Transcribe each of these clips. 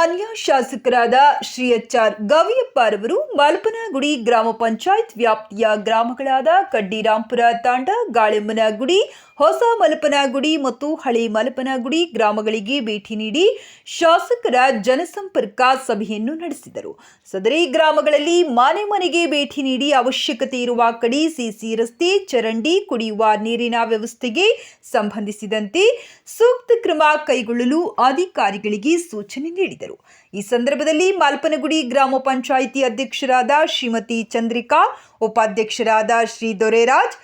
on ಶಾಸಕರಾದ Shri H R ಗವಿಯಪ್ಪರವರು ಮಲ್ಪನಗುಡಿ ಗ್ರಾಮ ಪಂಚಾಯತ್ ವ್ಯಾಪ್ತಿಯ ಗ್ರಾಮಗಳಾದ ಕಡ್ಡಿರಾಂಪುರ ತಾಂಡ ಗಾಳೆಮ್ಮನಗುಡಿ ಹೊಸ ಮಲ್ಪನಗುಡಿ ಮತ್ತು ಹಳೆ ಮಲ್ಪನಗುಡಿ ಗ್ರಾಮಗಳಿಗೆ ಭೇಟಿ ನೀಡಿ ಶಾಸಕರ ಜನಸಂಪರ್ಕ ಸಭೆಯನ್ನು ನಡೆಸಿದರು. ಸದರಿ ಗ್ರಾಮಗಳಲ್ಲಿ ಮನೆ ಮನೆಗೆ ಭೇಟಿ ನೀಡಿ ಅವಶ್ಯಕತೆ ಇರುವ ಕಡಿ ಸಿಸಿ ರಸ್ತೆ, ಚರಂಡಿ, ಕುಡಿಯುವ ನೀರಿನ ವ್ಯವಸ್ಥೆಗೆ ಸಂಬಂಧಿಸಿದಂತೆ ಸೂಕ್ತ ಕ್ರಮ ಕೈಗೊಳ್ಳಲು ಅಧಿಕಾರಿಗಳಿಗೆ ಸೂಚನೆ ನೀಡಿದರು. ಈ ಸಂದರ್ಭದಲ್ಲಿ ಮಾಲ್ಪನಗುಡಿ ಗ್ರಾಮ ಪಂಚಾಯಿತಿ ಅಧ್ಯಕ್ಷರಾದ ಶ್ರೀಮತಿ ಚಂದ್ರಿಕಾ, ಉಪಾಧ್ಯಕ್ಷರಾದ ಶ್ರೀ ದೊರೆರಾಜ್,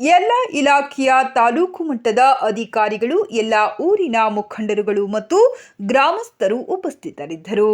ಎಲ್ಲ ಇಲಾಖೆಯ ತಾಲೂಕು ಮಟ್ಟದ ಅಧಿಕಾರಿಗಳು, ಎಲ್ಲ ಊರಿನ ಮುಖಂಡರುಗಳು ಮತ್ತು ಗ್ರಾಮಸ್ಥರು ಉಪಸ್ಥಿತರಿದ್ದರು.